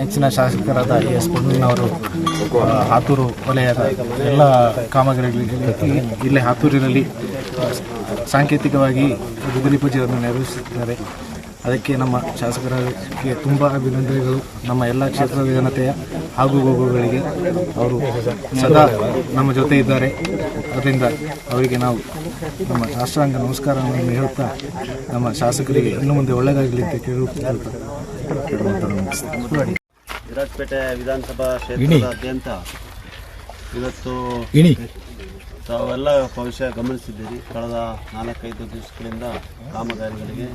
ನೆಚ್ಚಿನ ಶಾಸಕರಾದ ಎಸ್ ಅವರು ಹಾತೂರು ವಲಯದ ಎಲ್ಲ ಕಾಮಗಾರಿಗಳಿಗೆ ಇಲ್ಲೇ ಹಾತೂರಿನಲ್ಲಿ ಸಾಂಕೇತಿಕವಾಗಿ ಗುಗುಲಿ ಪೂಜೆಯನ್ನು ನೆರವೇರಿಸುತ್ತಿದ್ದಾರೆ. ಅದಕ್ಕೆ ನಮ್ಮ ಶಾಸಕರಿಗೆ ತುಂಬ ಅಭಿನಂದನೆಗಳು. ನಮ್ಮ ಎಲ್ಲ ಕ್ಷೇತ್ರದ ಜನತೆಯ ಹಾಗೂ ಹೋಗುಗಳಿಗೆ ಅವರು ಸದಾ ನಮ್ಮ ಜೊತೆ ಇದ್ದಾರೆ. ಅದರಿಂದ ಅವರಿಗೆ ನಾವು ನಮ್ಮ ರಾಷ್ಟ್ರಾಂಗ ನಮಸ್ಕಾರವನ್ನು ಹೇಳುತ್ತಾ ನಮ್ಮ ಶಾಸಕರಿಗೆ ಇನ್ನು ಮುಂದೆ ಒಳ್ಳೆಯದಾಗಲಿ ಅಂತ ಕೇಳುತ್ತಾ ವಿರಾಜಪೇಟೆ ವಿಧಾನಸಭಾ ಕ್ಷೇತ್ರದಾದ್ಯಂತ ಇವತ್ತು ತಾವೆಲ್ಲ ಭವಿಷ್ಯ ಗಮನಿಸಿದ್ದೀರಿ. ಕಳೆದ ನಾಲ್ಕೈದು ದಿವಸಗಳಿಂದ ಕಾಮಗಾರಿಗಳಿಗೆ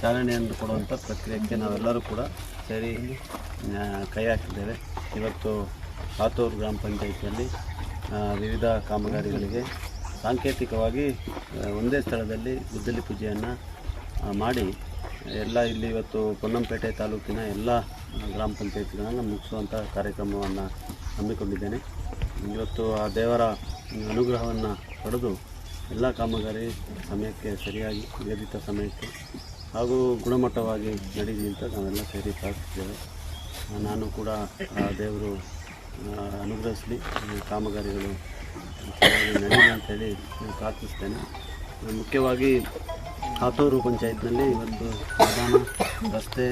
ಚಾಲನೆಯನ್ನು ಕೊಡುವಂಥ ಪ್ರಕ್ರಿಯೆಗೆ ನಾವೆಲ್ಲರೂ ಕೂಡ ಸೇರಿ ಕೈ ಹಾಕಿದ್ದೇವೆ. ಇವತ್ತು ಆತೂರು ಗ್ರಾಮ ಪಂಚಾಯಿತಿಯಲ್ಲಿ ವಿವಿಧ ಕಾಮಗಾರಿಗಳಿಗೆ ಸಾಂಕೇತಿಕವಾಗಿ ಒಂದೇ ಸ್ಥಳದಲ್ಲಿ ಗುದ್ದಲಿ ಪೂಜೆಯನ್ನು ಮಾಡಿ ಎಲ್ಲ ಇಲ್ಲಿ ಇವತ್ತು ಪೊನ್ನಂಪೇಟೆ ತಾಲೂಕಿನ ಎಲ್ಲ ಗ್ರಾಮ ಪಂಚಾಯತ್ಗಳನ್ನು ಮುಗಿಸುವಂಥ ಕಾರ್ಯಕ್ರಮವನ್ನು ಹಮ್ಮಿಕೊಂಡಿದ್ದೇನೆ. ಇವತ್ತು ಆ ದೇವರ ಅನುಗ್ರಹವನ್ನು ಪಡೆದು ಎಲ್ಲ ಕಾಮಗಾರಿ ಸಮಯಕ್ಕೆ ಸರಿಯಾಗಿ, ನಿಗದಿತ ಸಮಯಕ್ಕೆ ಹಾಗೂ ಗುಣಮಟ್ಟವಾಗಿ ನಡೀಲಿ ಅಂತ ನಾವೆಲ್ಲ ಸೇರಿ ಪ್ರಾರ್ಥಿಸಿದ್ದೇವೆ. ನಾನು ಕೂಡ ಆ ದೇವರು ಅನುಗ್ರಹಿಸಲಿ ಕಾಮಗಾರಿಗಳು ನಡೀಲಿ ಅಂತೇಳಿ ಪ್ರಾರ್ಥಿಸ್ತೇನೆ. ಮುಖ್ಯವಾಗಿ ಹಾತೂರು ಪಂಚಾಯತ್ನಲ್ಲಿ ಇವತ್ತು ಮೈದಾನ ರಸ್ತೆ,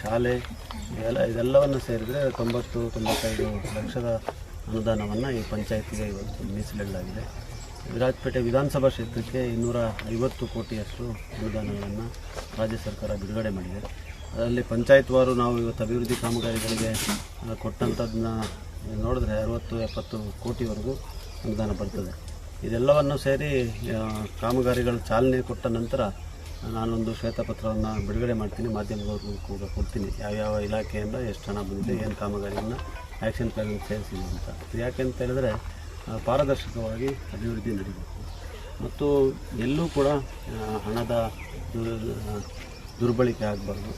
ಶಾಲೆ ಎಲ್ಲ ಇದೆಲ್ಲವನ್ನು ಸೇರಿದರೆ ತೊಂಬತ್ತು, ತೊಂಬತ್ತೈದು ಲಕ್ಷದ ಅನುದಾನವನ್ನು ಈ ಪಂಚಾಯತ್ಗೆ ಇವತ್ತು ಮೀಸಲಿಡಲಾಗಿದೆ. ವಿರಾಜಪೇಟೆ ವಿಧಾನಸಭಾ ಕ್ಷೇತ್ರಕ್ಕೆ ಇನ್ನೂರ ಐವತ್ತು ಕೋಟಿಯಷ್ಟು ಅನುದಾನಗಳನ್ನು ರಾಜ್ಯ ಸರ್ಕಾರ ಬಿಡುಗಡೆ ಮಾಡಿದೆ. ಅದರಲ್ಲಿ ಪಂಚಾಯತ್ವಾರು ನಾವು ಇವತ್ತು ಅಭಿವೃದ್ಧಿ ಕಾಮಗಾರಿಗಳಿಗೆ ಕೊಟ್ಟಂಥದ್ದನ್ನ ನೋಡಿದ್ರೆ ಅರವತ್ತು, ಎಪ್ಪತ್ತು ಕೋಟಿವರೆಗೂ ಅನುದಾನ ಬರ್ತದೆ. ಇದೆಲ್ಲವನ್ನು ಸೇರಿ ಕಾಮಗಾರಿಗಳು ಚಾಲನೆ ಕೊಟ್ಟ ನಂತರ ನಾನೊಂದು ಶ್ವೇತಪತ್ರವನ್ನು ಬಿಡುಗಡೆ ಮಾಡ್ತೀನಿ, ಮಾಧ್ಯಮದವ್ರಿಗೂ ಕೂಡ ಕೊಡ್ತೀನಿ. ಯಾವ್ಯಾವ ಇಲಾಖೆಯಿಂದ ಎಷ್ಟು ಹಣ ಬಂದಿದೆ, ಏನು ಕಾಮಗಾರಿಯನ್ನು ಆ್ಯಕ್ಷನ್ ಪ್ಲಾನ್ ಸೇರಿಸಿದೆ ಅಂತ. ಯಾಕೆ ಅಂತ ಹೇಳಿದ್ರೆ ಪಾರದರ್ಶಕವಾಗಿ ಅಭಿವೃದ್ಧಿ ನಡೀಬೇಕು. ಮತ್ತು ಎಲ್ಲೂ ಕೂಡ ಹಣದ ದುರ್ಬಳಕೆ ಆಗಬಾರ್ದು,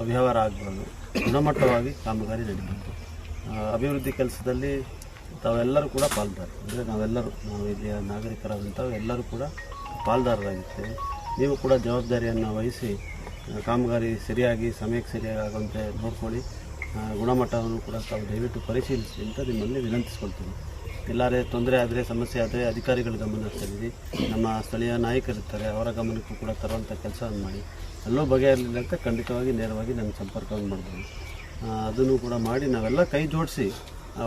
ಅವ್ಯವಹಾರ ಆಗಬಾರ್ದು, ಗುಣಮಟ್ಟವಾಗಿ ಕಾಮಗಾರಿ ನಡೀಬೇಕು. ಅಭಿವೃದ್ಧಿ ಕೆಲಸದಲ್ಲಿ ತಾವೆಲ್ಲರೂ ಕೂಡ ಪಾಲ್ದಾರ ಅಂದರೆ ನಾವೆಲ್ಲರೂ, ನಾವು ಇಲ್ಲಿಯ ನಾಗರಿಕರಾದಂಥವು ಎಲ್ಲರೂ ಕೂಡ ಪಾಲ್ದಾರರಾಗಿರ್ತೇವೆ. ನೀವು ಕೂಡ ಜವಾಬ್ದಾರಿಯನ್ನು ವಹಿಸಿ ಕಾಮಗಾರಿ ಸರಿಯಾಗಿ, ಸಮಯಕ್ಕೆ ಸರಿಯಾಗಿ ಆಗುವಂತೆ ನೋಡ್ಕೊಳ್ಳಿ ಗುಣಮಟ್ಟವನ್ನು ಕೂಡ ತಾವು ದಯವಿಟ್ಟು ಪರಿಶೀಲಿಸಿ ಅಂತ ನಿಮ್ಮಲ್ಲಿ ವಿನಂತಿಸ್ಕೊಳ್ತೀನಿ. ಎಲ್ಲರೇ ತೊಂದರೆ ಆದರೆ, ಸಮಸ್ಯೆ ಆದರೆ ಅಧಿಕಾರಿಗಳ ಗಮನ ಸೆಳೆದಿ ನಮ್ಮ ಸ್ಥಳೀಯ ನಾಯಕರಿರ್ತಾರೆ, ಅವರ ಗಮನಕ್ಕೂ ಕೂಡ ತರುವಂಥ ಕೆಲಸವನ್ನು ಮಾಡಿ. ಎಲ್ಲೋ ಬಗೆಹರಲಿಲ್ಲ ಅಂತ ಖಂಡಿತವಾಗಿ ನೇರವಾಗಿ ನನ್ನ ಸಂಪರ್ಕವನ್ನು ಮಾಡ್ಬೋದು. ಅದನ್ನು ಕೂಡ ಮಾಡಿ ನಾವೆಲ್ಲ ಕೈ ಜೋಡಿಸಿ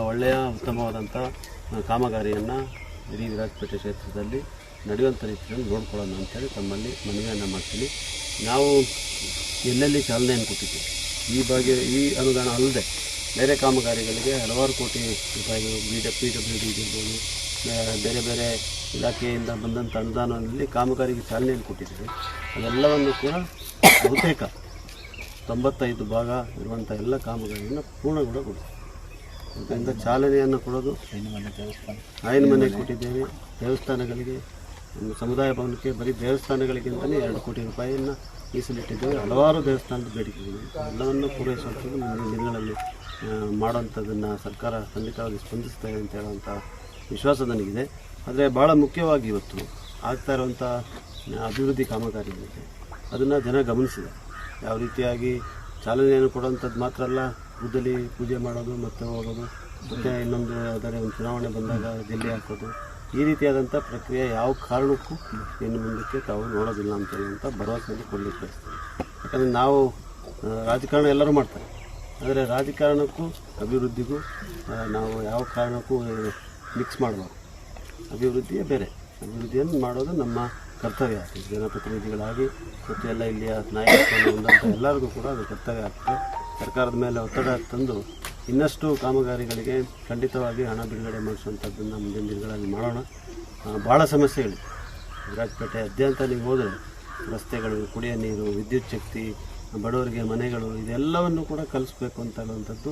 ಒಳ್ಳೆಯ ಉತ್ತಮವಾದಂಥ ಕಾಮಗಾರಿಯನ್ನು ಇಡೀ ವಿರಾಜಪೇಟೆ ಕ್ಷೇತ್ರದಲ್ಲಿ ನಡೆಯುವಂಥ ರೀತಿಯಲ್ಲಿ ನೋಡ್ಕೊಳ್ಳೋಣ ಅಂತೇಳಿ ತಮ್ಮಲ್ಲಿ ಮನವಿಯನ್ನು ಮಾಡ್ತೀನಿ. ನಾವು ಎಲ್ಲೆಲ್ಲಿ ಚಾಲನೆಯನ್ನು ಕೊಟ್ಟಿದ್ದೀವಿ? ಈ ಬಗ್ಗೆ, ಈ ಅನುದಾನ ಅಲ್ಲದೆ ಬೇರೆ ಕಾಮಗಾರಿಗಳಿಗೆ ಹಲವಾರು ಕೋಟಿ ರೂಪಾಯಿಗಳು ಬಿ ಡ ಪಿ ಡಬ್ಲ್ಯೂ ಡಿ ಇರ್ಬೋದು ಬೇರೆ ಬೇರೆ ಇಲಾಖೆಯಿಂದ ಬಂದಂಥ ಅನುದಾನದಲ್ಲಿ ಕಾಮಗಾರಿಗೆ ಚಾಲನೆಯನ್ನು ಕೊಟ್ಟಿದ್ದೀವಿ. ಅದೆಲ್ಲವನ್ನು ಕೂಡ ಬಹುತೇಕ ತೊಂಬತ್ತೈದು ಭಾಗ ಇರುವಂಥ ಎಲ್ಲ ಕಾಮಗಾರಿಯನ್ನು ಪೂರ್ಣಗೊಳಿಸಿ ಅದರಿಂದ ಚಾಲನೆಯನ್ನು ಕೊಡೋದು. ಆಯನ ಮನೆ ಕೊಟ್ಟಿದ್ದೇವೆ ದೇವಸ್ಥಾನಗಳಿಗೆ ಸಮುದಾಯ ಭವನಕ್ಕೆ, ಬರೀ ದೇವಸ್ಥಾನಗಳಿಗಿಂತಲೇ ಎರಡು ಕೋಟಿ ರೂಪಾಯಿಯನ್ನು ಮೀಸಲಿಟ್ಟಿದ್ದೇವೆ. ಹಲವಾರು ದೇವಸ್ಥಾನದ ಬೇಡಿಕೆಗಳು ಎಲ್ಲವನ್ನು ಪೂರೈಸುವಂಥದ್ದು ಮುಂದಿನ ದಿನಗಳಲ್ಲಿ ಮಾಡುವಂಥದ್ದನ್ನು ಸರ್ಕಾರ ಖಂಡಿತವಾಗಿ ಇದೆ ಅಂತ ಹೇಳುವಂಥ ವಿಶ್ವಾಸ ನನಗಿದೆ. ಆದರೆ ಭಾಳ ಮುಖ್ಯವಾಗಿ ಇವತ್ತು ಆಗ್ತಾ ಇರುವಂಥ ಅಭಿವೃದ್ಧಿ ಕಾಮಗಾರಿಗಳಿಗೆ ಅದನ್ನು ಜನ ಗಮನಿಸಿದೆ ಯಾವ ರೀತಿಯಾಗಿ ಚಾಲನೆಯನ್ನು ಕೊಡುವಂಥದ್ದು ಮಾತ್ರ ಅಲ್ಲ ಗುದ್ದಲಿ ಪೂಜೆ ಮಾಡೋದು ಮತ್ತೆ ಹೋಗೋದು ಮತ್ತು ಇನ್ನೊಂದು ಅದರ ಒಂದು ಚುನಾವಣೆ ಬಂದಾಗ ಗೆಲ್ಲಿ ಹಾಕೋದು, ಈ ರೀತಿಯಾದಂಥ ಪ್ರಕ್ರಿಯೆ ಯಾವ ಕಾರಣಕ್ಕೂ ಇನ್ನು ಮುಂದಕ್ಕೆ ತಾವು ನೋಡೋದಿಲ್ಲ ಅಂತ ಹೇಳುವಂಥ ಭರವಸೆಯನ್ನು ಕೊಡಲಿಕ್ಕೆ ಯಾಕಂದರೆ ನಾವು ರಾಜಕಾರಣ ಎಲ್ಲರೂ ಮಾಡ್ತಾರೆ. ಆದರೆ ರಾಜಕಾರಣಕ್ಕೂ, ಅಭಿವೃದ್ಧಿಗೂ ನಾವು ಯಾವ ಕಾರಣಕ್ಕೂ ಮಿಕ್ಸ್ ಮಾಡಬಾರ್ದು. ಅಭಿವೃದ್ಧಿಯೇ ಬೇರೆ. ಅಭಿವೃದ್ಧಿಯನ್ನು ಮಾಡೋದು ನಮ್ಮ ಕರ್ತವ್ಯ. ಆಗ್ತದೆ ಜನಪ್ರತಿನಿಧಿಗಳಾಗಿ ಮತ್ತು ಎಲ್ಲ ಇಲ್ಲಿಯ ಹೊಂದಂಥ ಎಲ್ಲರಿಗೂ ಕೂಡ ಅದು ಕರ್ತವ್ಯ ಆಗ್ತದೆ. ಸರ್ಕಾರದ ಮೇಲೆ ಒತ್ತಡ ತಂದು ಇನ್ನಷ್ಟು ಕಾಮಗಾರಿಗಳಿಗೆ ಖಂಡಿತವಾಗಿ ಹಣ ಬಿಡುಗಡೆ ಮಾಡಿಸುವಂಥದ್ದನ್ನು ಮುಂದಿನ ದಿನಗಳಲ್ಲಿ ಮಾಡೋಣ. ಭಾಳ ಸಮಸ್ಯೆಗಳು ವಿರಾಜಪೇಟೆ ಅದ್ಯಂತ ನೀವು ಹೋದರೆ ರಸ್ತೆಗಳು, ಕುಡಿಯೋ ನೀರು, ವಿದ್ಯುತ್ ಶಕ್ತಿ, ಬಡವರಿಗೆ ಮನೆಗಳು, ಇದೆಲ್ಲವನ್ನು ಕೂಡ ಕಲಿಸ್ಬೇಕು ಅಂತ ಹೇಳುವಂಥದ್ದು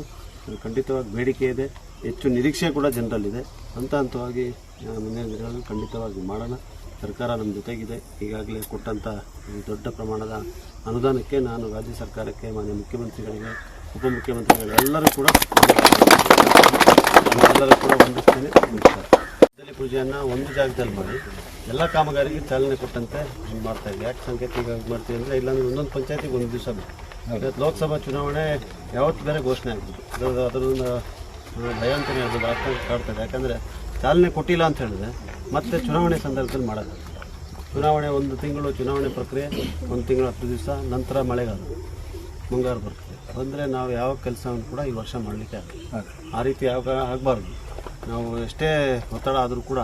ಖಂಡಿತವಾಗಿ ಬೇಡಿಕೆ ಇದೆ. ಹೆಚ್ಚು ನಿರೀಕ್ಷೆ ಕೂಡ ಜನರಲ್ಲಿದೆ. ಹಂತ ಹಂತವಾಗಿ ಮುಂದಿನ ದಿನಗಳಲ್ಲಿ ಖಂಡಿತವಾಗಿ ಮಾಡೋಣ. ಸರ್ಕಾರ ನಮ್ಮ ಜೊತೆಗಿದೆ. ಈಗಾಗಲೇ ಕೊಟ್ಟಂಥ ದೊಡ್ಡ ಪ್ರಮಾಣದ ಅನುದಾನಕ್ಕೆ ನಾನು ರಾಜ್ಯ ಸರ್ಕಾರಕ್ಕೆ ಮಾನ್ಯ ಮುಖ್ಯಮಂತ್ರಿಗಳಿಗೆ ಉಪಮುಖ್ಯಮಂತ್ರಿಗಳು ಎಲ್ಲರೂ ಕೂಡ ಎಲ್ಲರೂ ಕೂಡ ವಂದಿಸ್ತೇನೆ. ನಮಸ್ಕಾರ. ಪೂಜೆಯನ್ನು ಒಂದು ಜಾಗದಲ್ಲಿ ಮಾಡಿ ಎಲ್ಲ ಕಾಮಗಾರಿಗೆ ಚಾಲನೆ ಕೊಟ್ಟಂತೆ ಮಾಡ್ತಾ ಇದ್ದೀವಿ ಯಾಕೆ ಈಗ ಮಾಡ್ತೀವಿ ಅಂದರೆ ಇಲ್ಲಾಂದ್ರೆ ಒಂದೊಂದು ಪಂಚಾಯತಿಗೆ ಒಂದು ದಿವಸ ಬೇಕು. ಇವತ್ತು ಲೋಕಸಭಾ ಚುನಾವಣೆ ಯಾವತ್ತು ಬೇರೆ ಘೋಷಣೆ ಆಗ್ಬೋದು. ಆ, ಭಯ ಅಂತಲೇ ಹೇಳ್ಬೋದು ಆತಂಕ ಕಾಡ್ತದೆ. ಯಾಕಂದರೆ ಚಾಲನೆ ಕೊಟ್ಟಿಲ್ಲ ಅಂತ ಹೇಳಿದ್ರೆ ಮತ್ತೆ ಚುನಾವಣೆ ಸಂದರ್ಭದಲ್ಲಿ ಮಾಡೋದು. ಚುನಾವಣೆ ಒಂದು ತಿಂಗಳು ಚುನಾವಣೆ ಪ್ರಕ್ರಿಯೆ, ಒಂದು ತಿಂಗಳು ಹತ್ತು ದಿವಸ, ನಂತರ ಮಳೆಗಾಲ, ಮುಂಗಾರು ಬರ್ತದೆ ಬಂದರೆ ನಾವು ಯಾವ ಕೆಲಸವನ್ನು ಕೂಡ ಈ ವರ್ಷ ಮಾಡಲಿಕ್ಕೆ ಆಗಲ್ಲ. ಆ ರೀತಿ ಯಾವಾಗ ಆಗಬಾರ್ದು. ನಾವು ಎಷ್ಟೇ ಒತ್ತಡ ಆದರೂ ಕೂಡ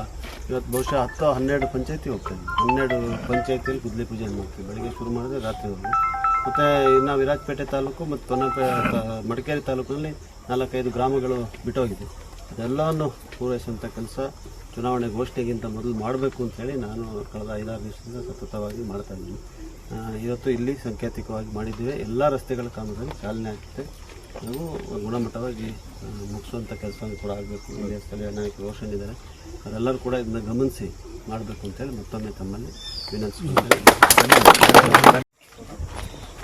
ಇವತ್ತು ಬಹುಶಃ ಹತ್ತು ಹನ್ನೆರಡು ಪಂಚಾಯತಿ ಹೋಗ್ತೀವಿ ಹನ್ನೆರಡು ಪಂಚಾಯತಿಯಲ್ಲಿ ಗುದ್ದಲಿ ಪೂಜೆ ಮಾಡ್ತೀವಿ. ಬೆಳಗ್ಗೆ ಶುರು ಮಾಡಿದ್ರೆ ರಾತ್ರಿವರೆಗೂ ಮತ್ತು ಇನ್ನು ವಿರಾಜಪೇಟೆ ತಾಲೂಕು ಮತ್ತು ತ- ಮಡಿಕೇರಿ ತಾಲೂಕಿನಲ್ಲಿ ನಾಲ್ಕೈದು ಗ್ರಾಮಗಳು ಬಿಟ್ಟೋಗಿದೆ. ಅದೆಲ್ಲವನ್ನು ಪೂರೈಸುವಂಥ ಕೆಲಸ ಚುನಾವಣೆ ಘೋಷಣೆಗಿಂತ ಮೊದಲು ಮಾಡಬೇಕು ಅಂತೇಳಿ ನಾನು ಕಳೆದ ಐದಾರು ದಿವಸದಿಂದ ಸತತವಾಗಿ ಮಾಡ್ತಾ ಇದ್ದೀನಿ. ಇವತ್ತು ಇಲ್ಲಿ ಸಾಂಕೇತಿಕವಾಗಿ ಮಾಡಿದ್ದೇವೆ. ಎಲ್ಲ ರಸ್ತೆಗಳ ಕಾಮಗಾರಿ ಚಾಲನೆ ಆಗುತ್ತೆ ನಾವು ಗುಣಮಟ್ಟವಾಗಿ ಮುಗಿಸುವಂಥ ಕೆಲಸವನ್ನು ಕೂಡ ಆಗಬೇಕು. ಇಂಡಿಯಾ ಸ್ಥಳೀಯ ನಾಯಕರು ರೋಷನ್ ಇದ್ದಾರೆ ಅವರೆಲ್ಲರೂ ಕೂಡ ಇದನ್ನ ಗಮನಿಸಿ ಮಾಡಬೇಕು ಅಂತೇಳಿ ಮತ್ತೊಮ್ಮೆ ತಮ್ಮಲ್ಲಿ ವಿನಂತಿಸ್ಕೊಳ್ತೇನೆ.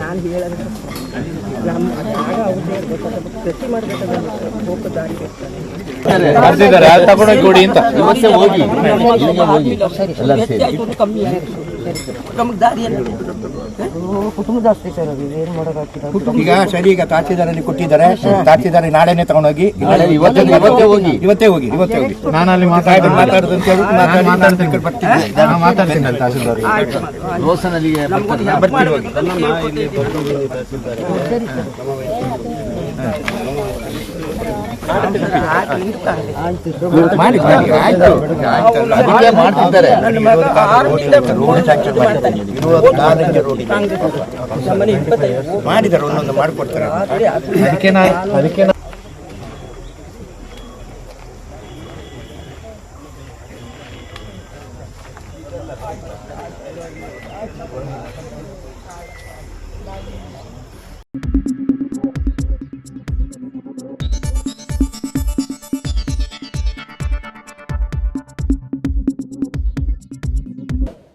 ನಾನು ಹೇಳೋದು ನಮ್ಮ ಜಾಗ ಇರ್ಬೇಕು ಪ್ರತಿ ಮಾಡಬೇಕಾದ್ರೆ ಹೋಗೋ. ದಾರಿ ತಗೊಂಡೋಗಿ ಕೊಡಿ ಅಂತ ಹೋಗಿ ಕಮ್ಮಿ ನಮ್ಗೆ ದಾರಿ ಕುಟುಂಬದ ಅಷ್ಟೇ ಸರ್ ಅದು ಏನು ಮಾಡೋಕ್ಕಾಗ್ತಿಲ್ಲ? ಈಗ ಸರಿ ಈಗ ತಾಚಿದಾರಲ್ಲಿ ಕೊಟ್ಟಿದ್ದಾರೆ. ತಾಚಿದಾರಿ ನಾಳೆನೆ ತಗೊಂಡೋಗಿ. ಇವತ್ತೇ ಹೋಗಿ. ಇವತ್ತೇ ಹೋಗಿ. ಇವತ್ತೇ ಹೋಗಿ. ನಾನು ಅಲ್ಲಿ ಮಾತಾಡೋದು ಮಾತಾಡೋದು ಅಂತ ಹೇಳಿ ಮಾತಾಡಿ ಈ ಕಡೆ ಬರ್ತಿದ್ದೆ ಮಾತಾಡ್ತೀನಿ. ಹೋಗಿ ಇಪ್ಪತ್ತೈದು ಮಾಡಿದ್ದಾರೆ. ಒಂದೊಂದು ಮಾಡಿಕೊಡ್ತಾರೆ ಅದಕ್ಕೆ ಅದಕ್ಕೆ Thank ನಾ